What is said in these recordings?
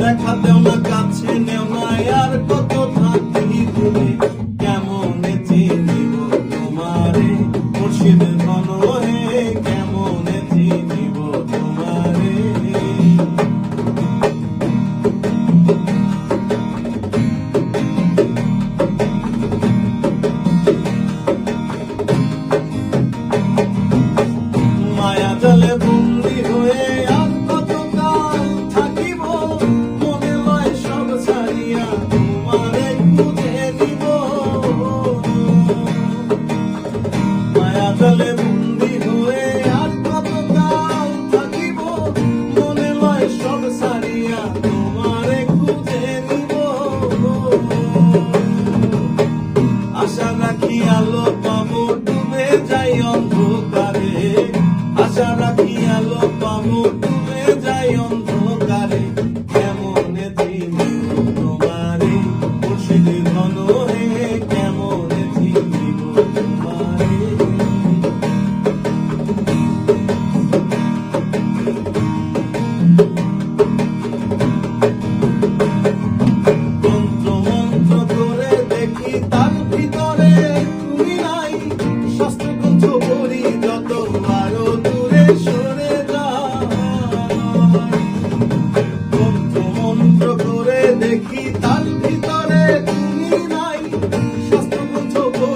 দেখা দেও আলো পাবো ডুবে যাই অন্ধ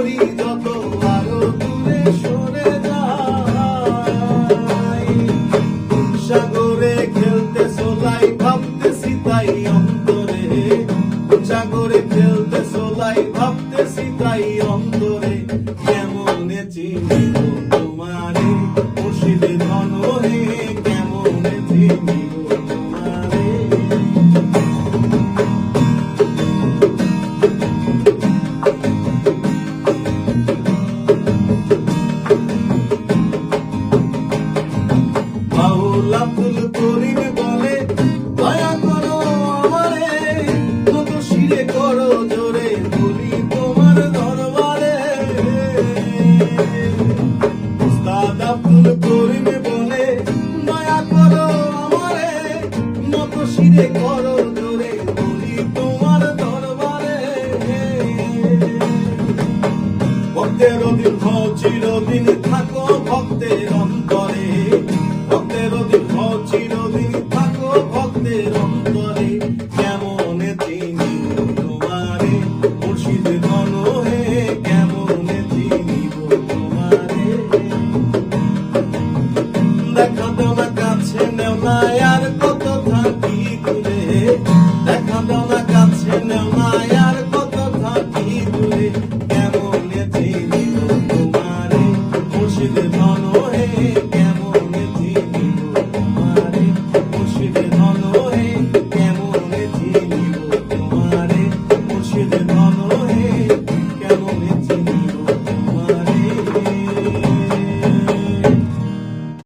করি যত আরও দূরে সরে যাই সাগরে খেলতে সোলাই ভাবতেছি তাই অন্তরে। সাগরে খেলতে সোলাই ভাবতেছি তাই মোহাম্মদ আব্দুল করিম বলে মায়া করো আমারে, মত শিরে করো জোরে, বলি তোমার দরবারে। ভক্তের দিন চিরদিন থাকো